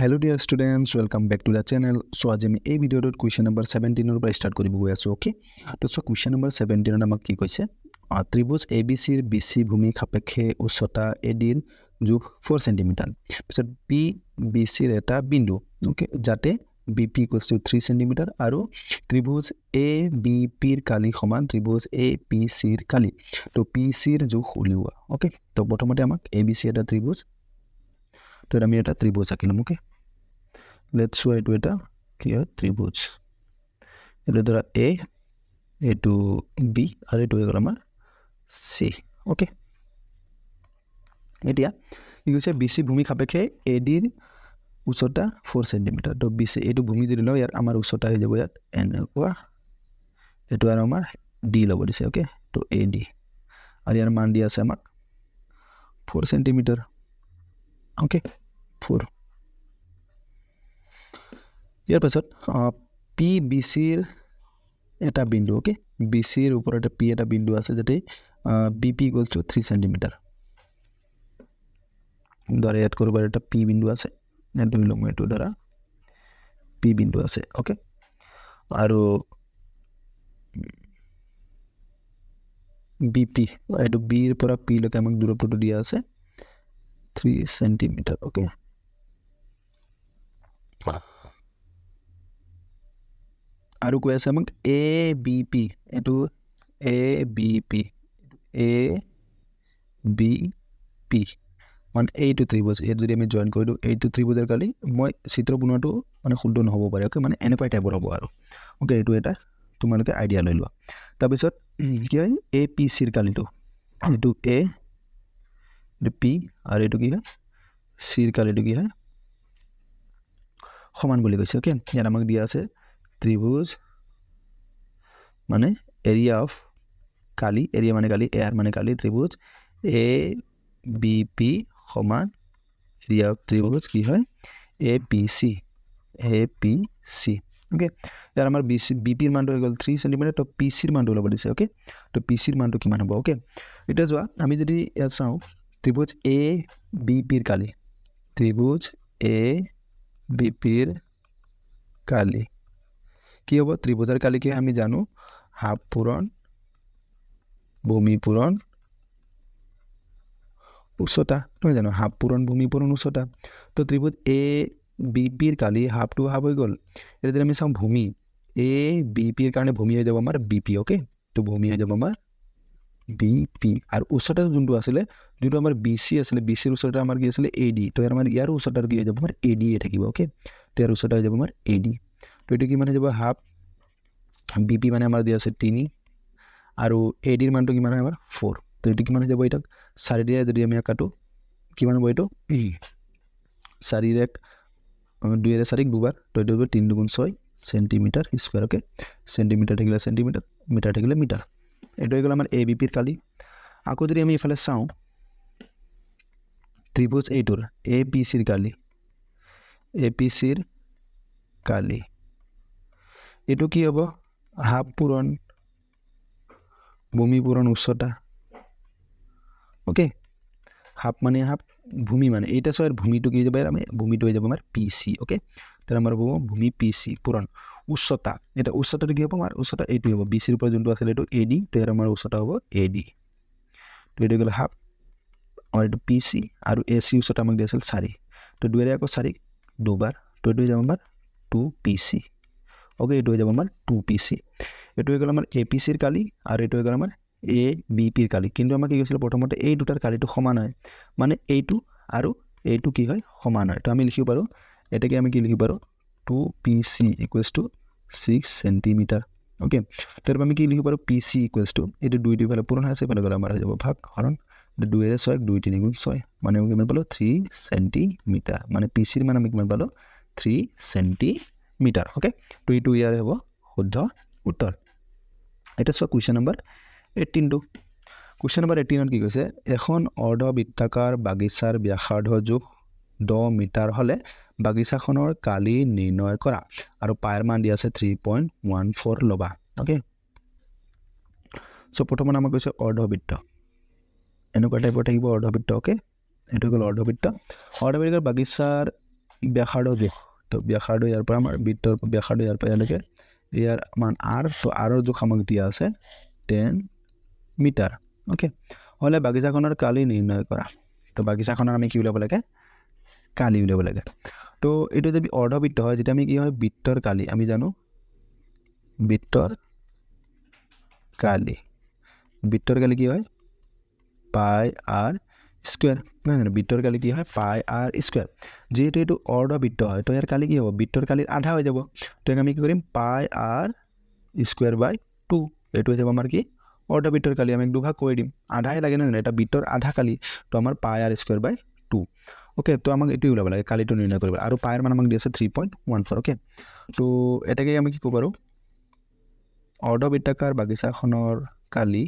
Hello' dear students welcome back to the channel so' আজি আমি এই ভিডিঅ'টোত কুৱেশ্যন নম্বৰ ছেভেণ্টিনৰ পৰা ষ্টাৰ্ট কৰিব গৈ আছোঁ অ'কে তো চ' কুৱেশ্যন নম্বৰ ছেভেণ্টিনত আমাক কি কৈছে? ত্ৰিভুজ এ বি চিৰ বি চি ভূমি সাপেক্ষে উচ্চতা এ ডিৰ জোখ ফ'ৰ চেণ্টিমিটাৰ পিছত পি বি চিৰ এটা বিন্দু অ'কে যাতে B P equals to three centimetre আৰু ত্ৰিভুজ এ বি পিৰ কালি সমান ত্ৰিভুজ এ পি চিৰ কালি। তো পি চিৰ জোখ উলিওৱা অ'কে তো প্ৰথমতে আমাক এ বি চি এটা ত্ৰিভুজ, তো আমি এটা ত্ৰিভুজ আঁকিলোঁ অ'কে লেটছ চোৱা এইটো এটা কি হয় ত্ৰিভুজ এইটো ধৰা এ এইটো বি আৰু এইটো হৈ গ'ল আমাৰ চি অ'কে এতিয়া কি কৈছে বি চি ভূমি সাপেক্ষে এ ডিৰ উচ্চতা ফ'ৰ চেণ্টিমিটাৰ তো বি চি এইটো ভূমি যদি লওঁ ইয়াত আমাৰ উচ্চতা হৈ যাব ইয়াত এনেকুৱা এইটো আৰু আমাৰ ডি ল'ব দিছে অ'কে তো এ ডি আৰু ইয়াৰ মান দি আছে আমাক ফ'ৰ চেণ্টিমিটাৰ অ'কে ফ'ৰ ইয়াৰ পাছত পি বি চিৰ এটা বিন্দু অ'কে বি চিৰ ওপৰতে পি এটা বিন্দু আছে যাতে B P equals to three centimetre ধৰা ইয়াত ক'ৰবাত এটা পি বিন্দু আছে ইয়াত ধৰি লওঁ মই এইটো পি বিন্দু আছে অ'কে আৰু বি পি এইটো বিৰ পৰা পিলৈকে আমাক দূৰত্বটো দিয়া আছে থ্ৰী চেণ্টিমিটাৰ অ'কে আৰু কৈ আছে আমাক এ বি পি এইটো A B P A B P মানে এইটো ত্ৰিভুজ ইয়াত যদি আমি জইন কৰি দিওঁ এইটো ত্ৰিভুজৰ কালি মই চিত্ৰ বনোৱাটো মানে শুদ্ধ নহ'ব পাৰে অ'কে মানে এনেকুৱাই টাইপৰ হ'ব আৰু অ'কে এইটো এটা তোমালোকে আইডিয়া লৈ লোৱা। তাৰপিছত কি হয়? এ পি চিৰ কালিটো এইটো এ এইটো পি আৰু এইটো কি হয়? চিৰ কালিটো কি হয়? সমান বুলি কৈছে অ'কে ইয়াত আমাক দিয়া আছে ত্ৰিভুজ মানে এৰিয়া অফ কালি এৰিয়া মানে কালি এয়াৰ মানে কালি ত্ৰিভুজ এ বি পি সমান এৰিয়া অফ ত্ৰিভুজ কি হয়? A P C A P C okay ইয়াত আমাৰ বি চি বি পিৰ মানটো হৈ গ'ল থ্ৰী চেণ্টিমিটাৰ তো পি চিৰ মানটো ল'ব দিছে অ'কে তো পি চিৰ মানটো কিমান হ'ব অ'কে এতিয়া যোৱা আমি যদি ইয়াত চাওঁ ত্ৰিভুজ এ বি পিৰ কালি ত্ৰিভুজ এ বি পিৰ কালি কি হ'ব? ত্ৰিভুজৰ কালি কি হয় আমি জানো, হাফ পূৰণ ভূমি পূৰণ উচ্চতা নহয় জানো, হাফ পূৰণ ভূমি পূৰণ উচ্চতা তো ত্ৰিভুজ এ বি পিৰ কালি হাফটো হাফ হৈ গ'ল। এতিয়া আমি চাওঁ ভূমি। এ বি পিৰ কাৰণে ভূমি হৈ যাব আমাৰ বি পি অ'কে তো ভূমি হৈ যাব আমাৰ বি পি আৰু উচ্চতা যোনটো আছিলে, যোনটো আমাৰ বি চি আছিলে বি চিৰ উচ্চতা আমাৰ কি আছিলে? এ ডি তো আমাৰ ইয়াৰ উচ্চতাটো কি হৈ যাব? আমাৰ এ ডিয়ে থাকিব অ'কে তো ইয়াৰ উচ্চতা হৈ যাব আমাৰ এ ডি তো এইটো কিমান হৈ যাব হাফ বি পি মানে আমাৰ দিয়া আছে তিনি আৰু এ ডিৰ মানটো কিমান হয় আমাৰ ফ'ৰ তো এইটো কিমান হৈ যাব এতিয়া চাৰি দিয়ে যদি আমি কাটোঁ কিমান হ'ব এইটো? চাৰিৰ এক আহ, দুইৰে চাৰিক দুবাৰ তো এইটো হ'ব তিনি দুগুণ ছয় চেণ্টিমিটাৰ স্কুৱাৰ চেণ্টিমিটাৰ থাকিলে চেণ্টিমিটাৰ মিটাৰ থাকিলে মিটাৰ এইটো হৈ গ'ল আমাৰ এ বি পিৰ কালি। আকৌ যদি আমি ইফালে চাওঁ ত্ৰিভুজ এইটোৰ এ পি চিৰ কালি এ পি চিৰ কালি। এইটো কি হ'ব? হাফ পূৰণ, ভূমি পূৰণ উচ্চতা। অ'কে হাফ মানে হাফ ভূমি মানে এইটা চোৱাৰ ভূমিটো কি যাব? আমি ভূমিটো হৈ যাব আমাৰ পি চি অ'কে তেতিয়া আমাৰ হ'ব ভূমি পি চি পূৰণ, উচ্চতা। এতিয়া উচ্চতাটো কি হ'ব? আমাৰ উচ্চতা এইটো হ'ব। বি চিৰ পৰা যোনটো আছিলে এইটো এ ডি তো ইয়াৰ আমাৰ উচ্চতা হ'ব এ ডি তো এইটো গ'লে হাফ আমাৰ এইটো পি চি আৰু এ চি উচ্চতা আমাক দিয়া আছিল চাৰি। তো দুয়েৰে আকৌ চাৰি, দুবাৰ। তো এইটো হৈ যাব আমাৰ টু পি চি অ'কে এইটো হৈ যাব আমাৰ টু পি চি এইটো হৈ গ'ল আমাৰ এ পি চিৰ কালি আৰু এইটো হৈ গ'ল আমাৰ এ বি পিৰ কালি। কিন্তু আমাক কি কৈছিলে, প্ৰথমতে এই দুটাৰ কালিটো সমান হয়। মানে এইটো আৰু এইটো কি হয়, সমান হয়। তো আমি লিখিব পাৰোঁ, এটাকে আমি কি লিখিব পাৰোঁ two P C equals two six centimetre okay তাৰ আমি কি লিখিব পাৰোঁ পি চি ইকুৱেলছ টু এইটো দুই দুইফালে পূৰণ হৈ আছে, এইফালে গ'লে আমাৰ হৈ যাব ভাগ হৰণ দুইৰে ছয়, দুই তিনি গুণ ছয়। মানে আমি কিমান পালোঁ থ্ৰী চেণ্টিমিটাৰ মানে পি চিৰ মানে আমি কিমান পালোঁ থ্ৰী চেণ্টিমিটাৰ অ'কে তো এইটো ইয়াৰে হ'ব শুদ্ধ উত্তৰ। এতিয়া চোৱা কুৱেশ্যন নম্বৰ এইটিনটো কুৱেশ্যন নম্বৰ এইটিনত কি কৈছে, এখন অৰ্ধবৃত্তাকাৰ বাগিচাৰ ব্যাসাৰ্ধ জোখ দহ মিটাৰ হ'লে বাগিচাখনৰ কালি নিৰ্ণয় কৰা আৰু পায়ৰ মান দিয়া আছে থ্ৰী পইণ্ট ওৱান ফ'ৰ ল'বা অ'কে চ' প্ৰথমত আমাক কৈছে অৰ্ধবৃত্ত। এনেকুৱা টাইপৰ থাকিব অৰ্ধবৃত্ত অ'কে এইটো গ'ল অৰ্ধবৃত্ত। অৰ্ধবৃত্তৰ বাগিচাৰ ব্যাসাৰ্ধ জোখ তো ব্যাসাৰ্ধ ইয়াৰ পৰা আমাৰ বৃত্তৰ ব্যাসাৰ্ধ ইয়াৰ পৰা ইয়ালৈকে ইয়াৰ মান আৰ তো আৰৰ জোখ আমাক দিয়া আছে টেন মিটাৰ অ'কে হ'লে বাগিচাখনৰ কালি নিৰ্ণয় কৰা। তো বাগিচাখনৰ আমি কি উলিয়াব লাগে? কালি উলিয়াব লাগে। তো এইটো যদি অৰ্ধবৃত্ত হয়, যেতিয়া আমি কি হয় বৃত্তৰ কালি, আমি জানো বৃত্তৰ কালি। বৃত্তৰ কালি কি হয়? পাই আৰ স্কুৱেৰ নহয় জানো বৃত্তৰ কালি কি হয়? পাই আৰ স্কুৱেৰ যিহেতু এইটো অৰ্ধবৃত্ত হয়, তো ইয়াৰ কালি কি হ'ব? বৃত্তৰ কালিৰ আধা হৈ যাব। তো ইয়াক আমি কি কৰিম pi r square by two. এইটো হৈ যাব আমাৰ কি? অৰ্ধবৃত্তৰ কালি, আমি দুভাগ কৰি দিম। আধাই লাগে জানো এটা বৃত্তৰ আধা কালি। তো আমাৰ pi r square by two. Okay তো আমাক এইটোৱে ওলাব লাগে, কালিটো নিৰ্ণয় কৰিব আৰু পাইৰ মান আমাক দি আছে three point one four okay তো এটাকে আমি কি ক'ব পাৰোঁ অৰ্ধবৃত্তাকাৰ বাগিচাখনৰ কালি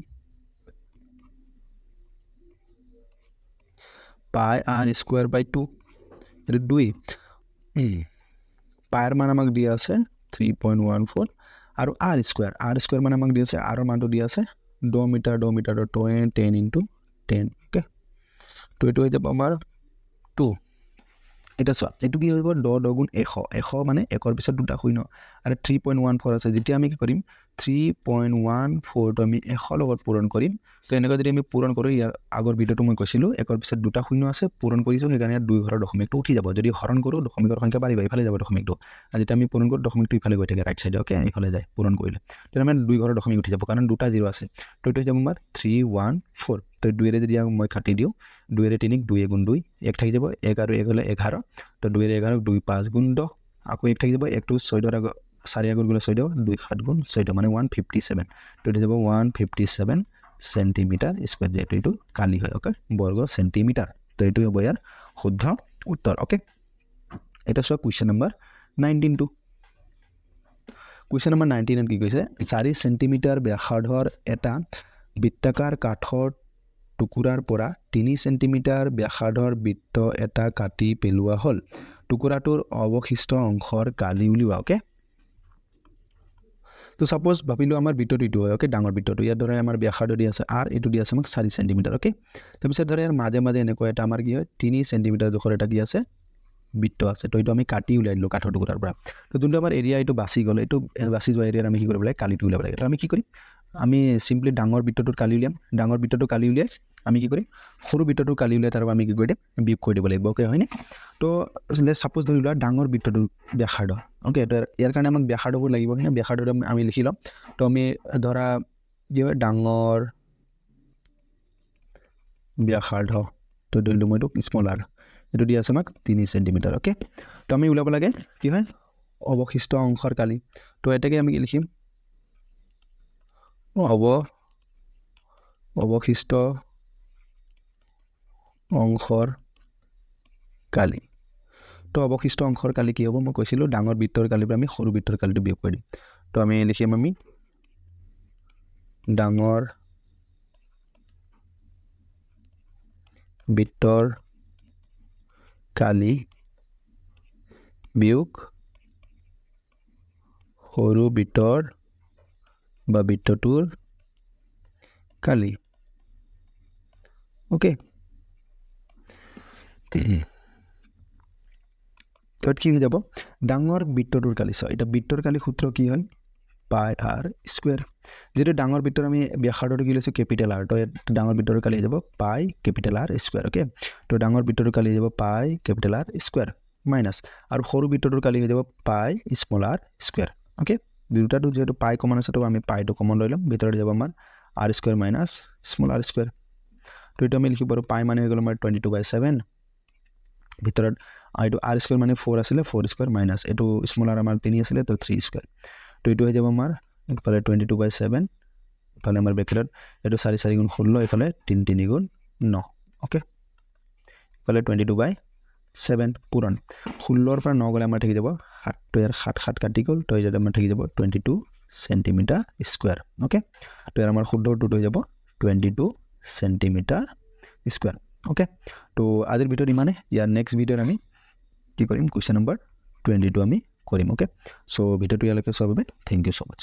pi r square by two এইটো দুই। পাইৰ মান আমাক দিয়ে আছে থ্ৰী পইণ্ট ওৱান ফ'ৰ আৰু আৰ স্কুৱেৰ আৰ স্কুৱেৰ মানে আমাক দি আছে আৰৰ মানটো দি আছে দহ মিটাৰ, দহ মিটাৰৰ টুৱেন ten into ten okay two এইটো হৈ যাব আমাৰ টু এতিয়া চোৱা এইটো কি হৈ যাব দহ দহ গুণ এশ। এশ মানে একৰ পিছত দুটা শূন্য। আৰু থ্ৰী পইণ্ট ওৱান ফ'ৰ আছে। যেতিয়া আমি কি কৰিম? থ্ৰী পইণ্ট ওৱান ফ'ৰটো আমি এশৰ লগত পূৰণ কৰিম। চ' এনেকৈ যদি আমি পূৰণ কৰোঁ ইয়াৰ আগৰ ভিডিঅ'টো মই কৈছিলোঁ একৰ পিছত দুটা শূন্য আছে পূৰণ কৰিছোঁ সেইকাৰণে ইয়াত দুই ঘৰৰ দশমিকটো উঠি যাব। যদি হৰণ কৰোঁ দশমিকৰ সংখ্যা বাঢ়িব ইফালে যাব দশমিকটো। আৰু যেতিয়া আমি পূৰণ কৰোঁ দশমিকটো ইফালে গৈ থাকে ৰাইট চাইডে অ'কে ইফালে যায় পূৰণ কৰিলে। তেতিয়া আমাৰ দুই ঘৰৰ দশমিক উঠি যাব কাৰণ দুটা জিৰ' আছে। তো এইটো হৈ যাব আমাৰ থ্ৰী ওৱান ফ'ৰ তো দুইৰে যদি মই কাটি দিওঁ দুইৰে তিনিক দুই এগুণ দুই এক থাকি যাব এক আৰু এক হ'লে এঘাৰ। তো দুইৰে এঘাৰক দুই পাঁচ গুণ দহ আকৌ এক থাকি যাব একটো আগত চাৰি আগত গ'লে চৈধ্য দুই সাত গুণ চৈধ্য মানে ওৱান ফিফটি ছেভেন তো এইটো যাব one fifty seven centimetre square যিহেতু এইটো কালি হয় অ'কে বৰ্গ চেণ্টিমিটাৰ তো এইটো হ'ব ইয়াৰ শুদ্ধ উত্তৰ অ'কে এতিয়া চোৱা কুৱেশ্যন নম্বৰ নাইনটিনটো কুৱেশ্যন নম্বৰ নাইনটিনত কি কৈছে? চাৰি চেণ্টিমিটাৰ ব্যাসাৰ্ধৰ এটা বৃত্তাকাৰ কাঠৰ টুকুৰাৰ পৰা তিনি চেণ্টিমিটাৰ ব্যাসাৰ্ধৰ বৃত্ত এটা কাটি পেলোৱা হ'ল। টুকুৰাটোৰ অৱশিষ্ট অংশৰ কালি উলিওৱা অ'কে তো ছাপ'জ ভাবিলোঁ আমাৰ বৃত্তটো এইটো হয় অ'কে ডাঙৰ বৃত্তটো। ইয়াৰ দৰে আমাৰ ব্যাসাৰ্ধ দি আছে আৰ, এইটো দি আছে আমাক চাৰি চেণ্টিমিটাৰ অ'কে তাৰপিছত ধৰা ইয়াৰ মাজে মাজে এনেকুৱা এটা আমাৰ কি হয়, তিনি চেণ্টিমিটাৰ জোখৰ এটা কি আছে, বৃত্ত আছে। তো এইটো আমি কাটি উলিয়াই দিলোঁ কাঠৰ টুকুৰাৰ পৰা। তো যোনটো আমাৰ এৰিয়া এইটো বাচি গ'ল, এইটো বাচি যোৱা এৰিয়াত আমি কি কৰিব লাগে, কালিটো উলিয়াব লাগে। তো আমি কি কৰিম আমি চিম্পলি ডাঙৰ বৃত্তটোত কালি উলিয়াম। ডাঙৰ বৃত্তটো কালি উলিয়াই আমি কি কৰিম? সৰু বৃত্তটো কালি উলিয়াই তাৰ আমি কি কৰি দিম? বিয়োগ কৰি দিব লাগিব অ'কে হয়নে? তো ছাপ'জ ধৰি লোৱা ডাঙৰ বৃত্তটো ব্যাসাৰ্ধ অ'কে তো ইয়াৰ কাৰণে আমাক ব্যাসাৰ্ধবোৰ লাগিব হয়নে ব্যাসাৰ্ধটো আমি লিখি ল'ম। তো আমি ধৰা কি হয়? ডাঙৰ ব্যাসাৰ্ধ তো ধৰিলোঁ মই এইটো স্মল আৰ এইটো দি আছে আমাক তিনি চেণ্টিমিটাৰ অ'কে তো আমি ওলাব লাগে কি হয়? অৱশিষ্ট অংশৰ কালি। তো এটাকে আমি কি লিখিম? অৱ অৱশিষ্ট অংশৰ কালি তো অৱশিষ্ট অংশৰ কালি কি হ'ব মই কৈছিলোঁ ডাঙৰ বৃত্তৰ কালিৰ পৰা আমি সৰু বৃত্তৰ কালিটো বিয়োগ কৰি দিম তো আমি লিখিম আমি ডাঙৰ বৃত্তৰ কালি বিয়োগ সৰু বৃত্তৰ বা বৃত্তটোৰ কালি। অ'কে তাত কি যাব ডাঙৰ বৃত্তটোৰ কালি চাওঁ এতিয়া বৃত্তৰ কালি সূত্ৰ কি হয়? পাই আৰ স্কুৱেৰ যিহেতু ডাঙৰ বৃত্তৰ আমি ব্যাসাৰ্ধটো কি লৈছোঁ? কেপিটেল আৰ তো ইয়াত ডাঙৰ বৃত্তৰ কালি যাব pi capital r square okay তো ডাঙৰ বৃত্তটোৰ কালি যাব pi capital r square minus আৰু সৰু বৃত্তটোৰ কালি হৈ যাব pi small r square okay দুটাটো যিহেতু পাই কমন আছে তো আমি পাইটো কমন লৈ ল'ম। ভিতৰত যাব আমাৰ r square minus small r square তো এইটো আমি লিখিব পাৰোঁ পাই মানে হৈ গ'ল আমাৰ টুৱেণ্টি টু বাই ছেভেন ভিতৰত এইটো আৰ স্কুৱেৰ মানে ফ'ৰ আছিলে ফ'ৰ স্কুৱেৰ মাইনাছ এইটো স্মল আৰ আমাৰ তিনি আছিলে তো থ্ৰী স্কুৱেৰ তো এইটো হৈ যাব আমাৰ ইফালে টুৱেণ্টি টু বাই ছেভেন ইফালে আমাৰ ব্ৰেকেটত এইটো চাৰি চাৰি গুণ ষোল্ল এইফালে তিনি তিনি গুণ ন অ'কে ইফালে টুৱেণ্টি টু বাই ছেভেন পূৰণ। ষোল্লৰ পৰা ন গ'লে আমাৰ থাকি যাব সাতটো ইয়াৰ সাত সাত কাটি গ'ল তো ইয়াত আমাৰ থাকি যাব twenty two centimetre square okay তো ইয়াৰ আমাৰ শুদ্ধ উত্তৰটো হৈ যাব twenty two centimetre square okay তো আজিৰ ভিডিঅ'ত ইমানে ইয়াৰ নেক্সট ভিডিঅ'ত আমি কি কৰিম? কুৱেশ্যন নম্বৰ টুৱেণ্টি টু আমি কৰিম অ'কে চ' ভিডিঅ'টো ইয়ালৈকে চোৱাৰ বাবে থেংক ইউ ছ' মাছ